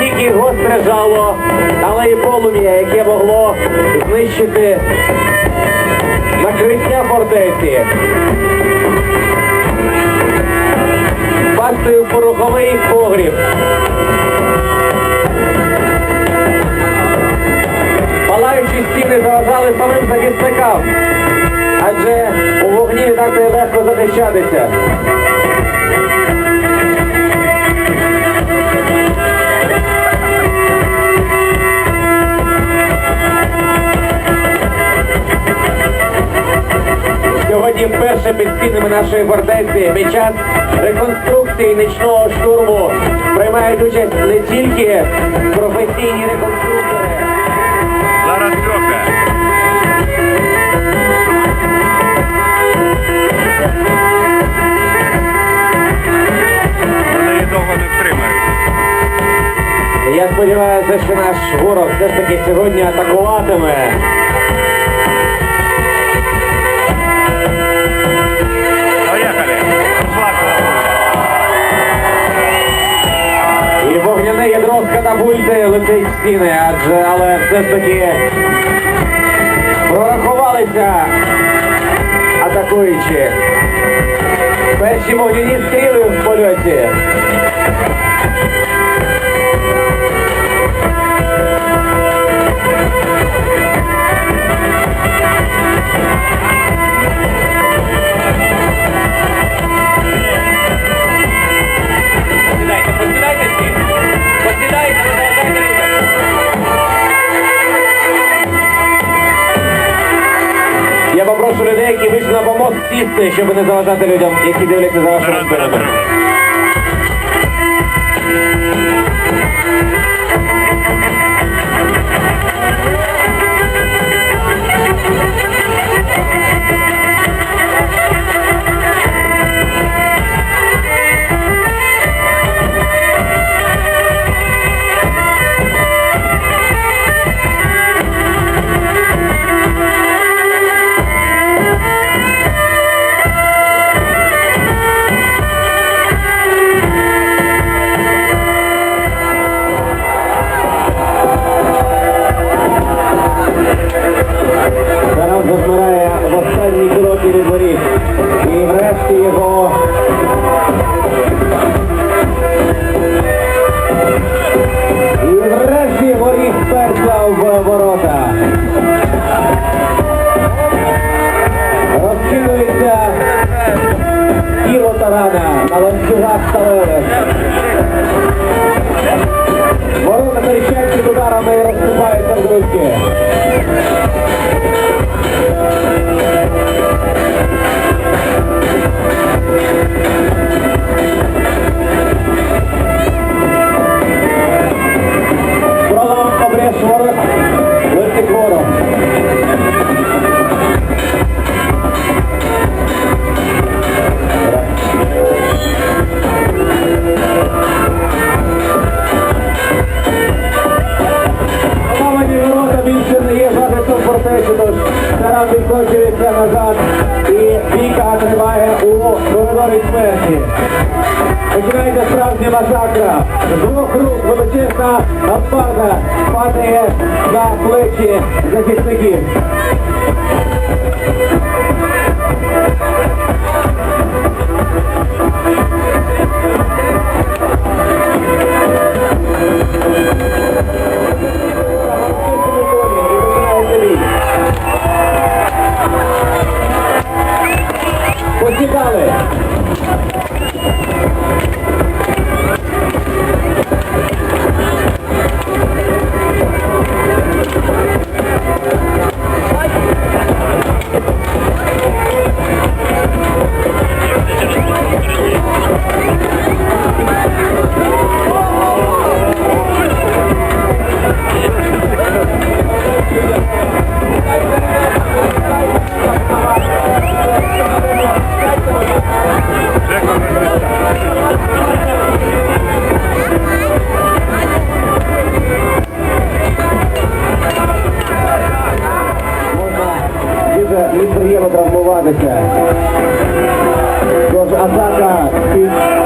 тільки гостре жало, але й полум'я, яке могло знищити накриття фортеці. Впасти у пороховий погріб. Палаючі стіни заважали самим захисникам, адже у вогні так легко захищатися. Стінами нашої фортеці під час реконструкції нічного штурму приймають участь не тільки професійні реконструктори. Зараз трохи. Вони довго не втримають. Я сподіваюся, що наш ворог все ж таки сьогодні атакуватиме. З катапульти летить в стіни, адже але все ж таки прорахувалися атакуючи. Перші вогняні стріли в польоті. вийшли на помост, сісти, щоб не заважати людям, які дивляться за вашими Зараз, Тарана на ланцюгах ставили. Ворота під ударами і розсипаються в друзки. Зараз відкочується назад і бійка триває у коридорі смерті. Починається справжня масакра. З двох рук величезна лопата падає на плечі захисників. Bos Asaka,